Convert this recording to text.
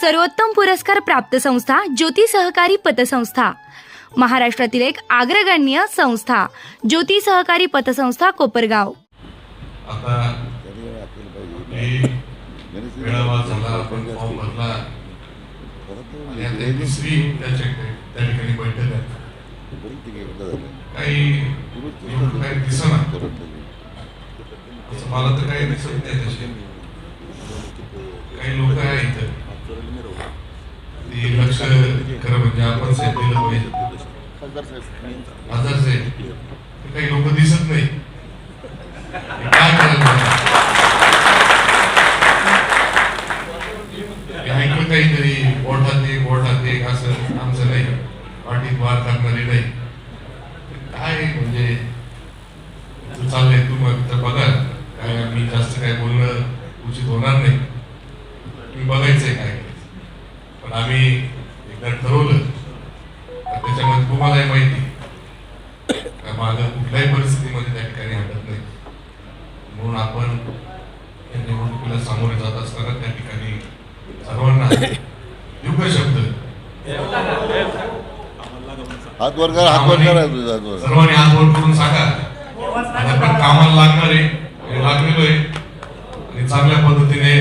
सर्वोत्तम पुरस्कार प्राप्त संस्था ज्योती सहकारी पतसंस्था. महाराष्ट्रातील एक अग्रगण्य संस्था ज्योती सहकारी पतसंस्था कोपरगाव. काही लोक आहेत दिसना असं मला तर काही दिसत नाही तसे काही लोक आहे इथं ती लक्ष खरं म्हणजे आपण साहेब दिलं पाहिजे. आजार साहेब काही लोक दिसत नाही. काय करायला ऐकलं काहीतरी बोटात एक बोटात एक असं आमचं नाही. पाठीत वार टाकणारी नाही. काय म्हणजे तू चाललंय तू मग तर बघा काय मी जास्त काय बोलणं उचित होणार नाही. तुम्ही बघायचंय काय. पण आम्ही एकदा ठरवलं तर त्याच्यामध्ये तुम्हालाही माहिती माझं कुठल्याही परिस्थितीमध्ये त्या ठिकाणी हटत नाही. म्हणून आपण या निवडणुकीला सामोरे जात असताना त्या ठिकाणी सर्वांना का शब्द हात वर करा हात वर करा सर्वांनी हात वर करून सांगा. आता पण कामाला लागणार आहे लागलेलो आहे. आणि चांगल्या पद्धतीने